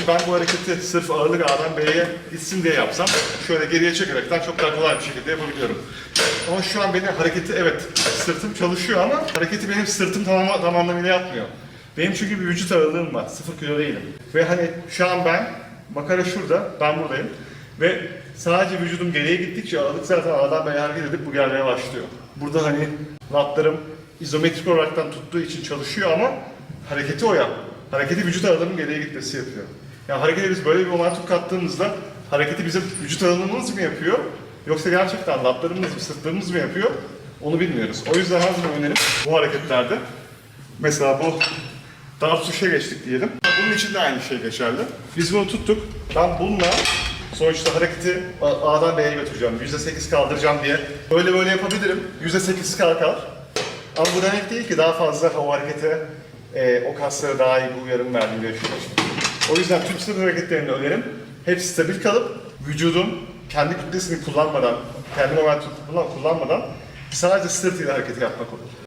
ki ben bu hareketi sırf ağırlık A'dan B'ye gitsin diye yapsam şöyle geriye çekerekten çok daha kolay bir şekilde yapabiliyorum. Ama şu an benim hareketi evet sırtım çalışıyor ama hareketi benim sırtım tamam, tam anlamıyla yapmıyor. Benim çünkü bir vücut ağırlığım var. Sıfır kilo değilim. Ve hani şu an ben makara şurada, ben buradayım. Ve sadece vücudum geriye gittikçe ağırlık zaten A'dan B'ye hareket edip bu gelmeye başlıyor. Burada hani latlarım izometrik olaraktan tuttuğu için çalışıyor ama hareketi o yap. Hareketi vücut ağırlığının geriye gitmesi yapıyor. Yani harekete biz böyle bir momentum kattığımızda hareketi bizim vücut ağırlığımız mı yapıyor? Yoksa gerçekten latlarımız mı, sırtlarımız mı yapıyor? Onu bilmiyoruz. O yüzden her zaman önerim bu hareketlerde. Mesela bu daha tuşa geçtik diyelim. Bunun için de aynı şey geçerli. Biz bunu tuttuk. Ben bununla sonuçta hareketi A'dan B'ye götüreceğim. %8 kaldıracağım diye. Böyle böyle yapabilirim. %8 kalkar. Ama bu demek değil ki daha fazla o harekete, e, o kaslara daha iyi bir uyarım verdiğini düşünüyorum. O yüzden tüm sırt hareketlerini önerim. Hep stabil kalıp vücudun kendi kütlesini kullanmadan, kendi momentumunu kullanmadan sadece sırt ile hareketi yapmak olur.